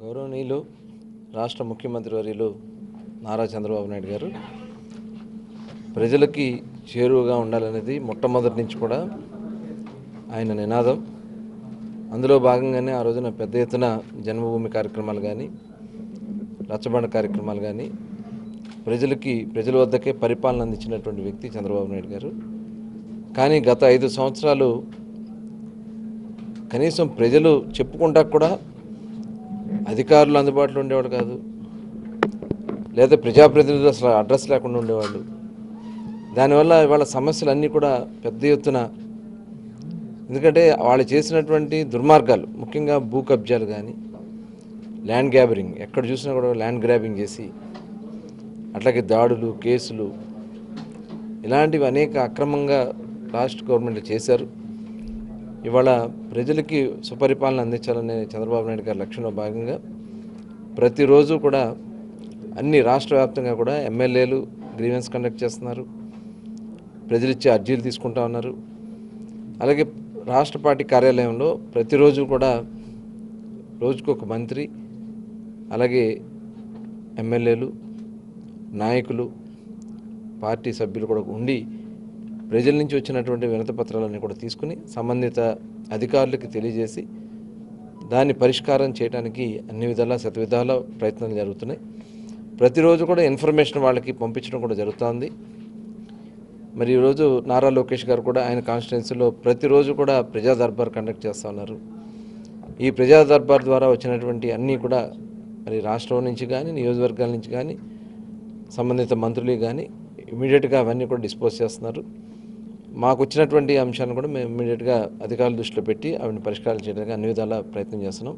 గౌరవనీయులు రాష్ట్ర ముఖ్యమంత్రి వర్యులు నారా చంద్రబాబు నాయుడు గారు ప్రజలకి చేరువగా ఉండాలనేది మొట్టమొదటి నుంచి కూడా ఆయన నినాదం. అందులో భాగంగానే ఆ రోజున పెద్ద ఎత్తున జన్మభూమి కార్యక్రమాలు కానీ రచ్చబండ కార్యక్రమాలు కానీ ప్రజలకి ప్రజల వద్దకే పరిపాలన అందించినటువంటి వ్యక్తి చంద్రబాబు నాయుడు గారు. కానీ గత ఐదు సంవత్సరాలు కనీసం ప్రజలు చెప్పుకుంటా కూడా అధికారులు అందుబాటులో ఉండేవాడు కాదు. లేదా ప్రజాప్రతినిధులు అసలు అడ్రస్ లేకుండా ఉండేవాళ్ళు. దానివల్ల ఇవాళ సమస్యలు అన్నీ కూడా పెద్ద ఎత్తున ఎందుకంటే వాళ్ళు చేసినటువంటి దుర్మార్గాలు ముఖ్యంగా భూ కబ్జాలు కానీ ల్యాండ్ గ్యాబరింగ్ ఎక్కడ చూసినా కూడా ల్యాండ్ గ్రాబింగ్ చేసి అట్లాగే దాడులు కేసులు ఇలాంటివి అనేక అక్రమంగా రాష్ట్ర గవర్నమెంట్ చేశారు. ఇవాళ ప్రజలకి సుపరిపాలన అందించాలనే చంద్రబాబు నాయుడు గారి లక్ష్యంలో భాగంగా ప్రతిరోజు కూడా అన్ని రాష్ట్ర వ్యాప్తంగా కూడా ఎమ్మెల్యేలు గ్రీవెన్స్ కండక్ట్ చేస్తున్నారు. ప్రజలిచ్చే అర్జీలు తీసుకుంటా ఉన్నారు. అలాగే రాష్ట్ర పార్టీ కార్యాలయంలో ప్రతిరోజు కూడా రోజుకు ఒక మంత్రి అలాగే ఎమ్మెల్యేలు నాయకులు పార్టీ సభ్యులు కూడా ఉండి ప్రజల నుంచి వచ్చినటువంటి వినతి పత్రాలన్నీ కూడా తీసుకుని సంబంధిత అధికారులకి తెలియజేసి దాన్ని పరిష్కారం చేయడానికి అన్ని విధాలా శతవిధాల ప్రయత్నాలు జరుగుతున్నాయి. ప్రతిరోజు కూడా ఇన్ఫర్మేషన్ వాళ్ళకి పంపించడం కూడా జరుగుతోంది. మరి ఈరోజు నారా లోకేష్ గారు కూడా ఆయన కాన్స్టిట్యున్సీలో ప్రతిరోజు కూడా ప్రజా దర్బార్ కండక్ట్ చేస్తూ ఉన్నారు. ఈ ప్రజా దర్బార్ ద్వారా వచ్చినటువంటి అన్నీ కూడా మరి రాష్ట్రం నుంచి కానీ నియోజకవర్గాల నుంచి కానీ సంబంధిత మంత్రులు కానీ ఇమీడియట్గా అవన్నీ కూడా డిస్పోజ్ చేస్తున్నారు. మాకు వచ్చినటువంటి అంశాన్ని కూడా మేము ఇమీడియట్గా అధికారుల దృష్టిలో పెట్టి ఆవిడ పరిష్కారం చేయడానికి అన్ని విధాలా ప్రయత్నం చేస్తున్నాం.